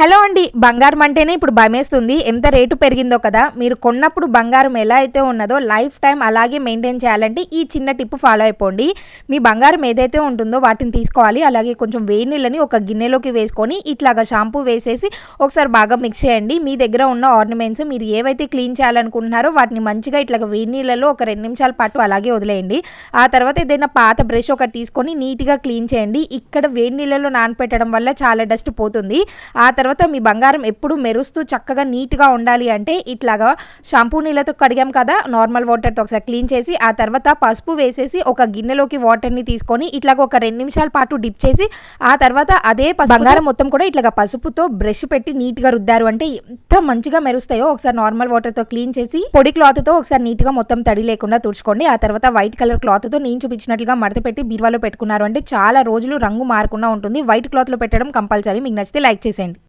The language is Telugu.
హలో అండి బంగారం అంటేనే ఇప్పుడు భయమేస్తుంది. ఎంత రేటు పెరిగిందో కదా. మీరు కొన్నప్పుడు బంగారం ఎలా అయితే ఉన్నదో లైఫ్ టైం అలాగే మెయింటైన్ చేయాలంటే ఈ చిన్న టిప్ ఫాలో అయిపోండి. మీ బంగారం ఏదైతే ఉంటుందో వాటిని తీసుకోవాలి. అలాగే కొంచెం వేడి నీళ్ళని ఒక గిన్నెలోకి వేసుకొని ఇట్లాగా షాంపూ వేసేసి ఒకసారి బాగా మిక్స్ చేయండి. మీ దగ్గర ఉన్న ఆర్నమెంట్స్ మీరు ఏవైతే క్లీన్ చేయాలనుకుంటున్నారో వాటిని మంచిగా ఇట్లా వేడి నీళ్ళలో ఒక రెండు నిమిషాల పాటు అలాగే వదిలేయండి. ఆ తర్వాత ఏదైనా పాత బ్రష్ ఒకటి తీసుకొని నీట్గా క్లీన్ చేయండి. ఇక్కడ వేడి నీళ్ళలో నానపెట్టడం వల్ల చాలా డస్ట్ పోతుంది. ఆ తర్వాత తర్వాత మీ బంగారం ఎప్పుడు మెరుస్తూ చక్కగా నీట్గా ఉండాలి అంటే ఇట్లాగా షాంపూ నీళ్ళతో కడిగాం కదా నార్మల్ వాటర్తో ఒకసారి క్లీన్ చేసి ఆ తర్వాత పసుపు వేసేసి ఒక గిన్నెలోకి వాటర్ని తీసుకొని ఇట్లాగ ఒక రెండు నిమిషాల పాటు డిప్ చేసి ఆ తర్వాత అదే బంగారం మొత్తం కూడా ఇట్లాగా పసుపుతో బ్రష్ పెట్టి నీట్గా రుద్దారు. అంటే ఎంత మంచిగా మెరుస్తాయో ఒకసారి నార్మల్ వాటర్తో క్లీన్ చేసి పొడి క్లాత్తో ఒకసారి నీట్గా మొత్తం తడి లేకుండా తుడుచుకోండి. ఆ తర్వాత వైట్ కలర్ క్లాత్తో నేను చూపించినట్లుగా మడత పెట్టి బీరువాలో పెట్టుకున్నారు. అంటే చాలా రోజులు రంగు మారకుండా ఉంటుంది. వైట్ క్లాత్లో పెట్టడం కంపల్సరీ మీకు నచ్చితే లైక్ చేసేయండి.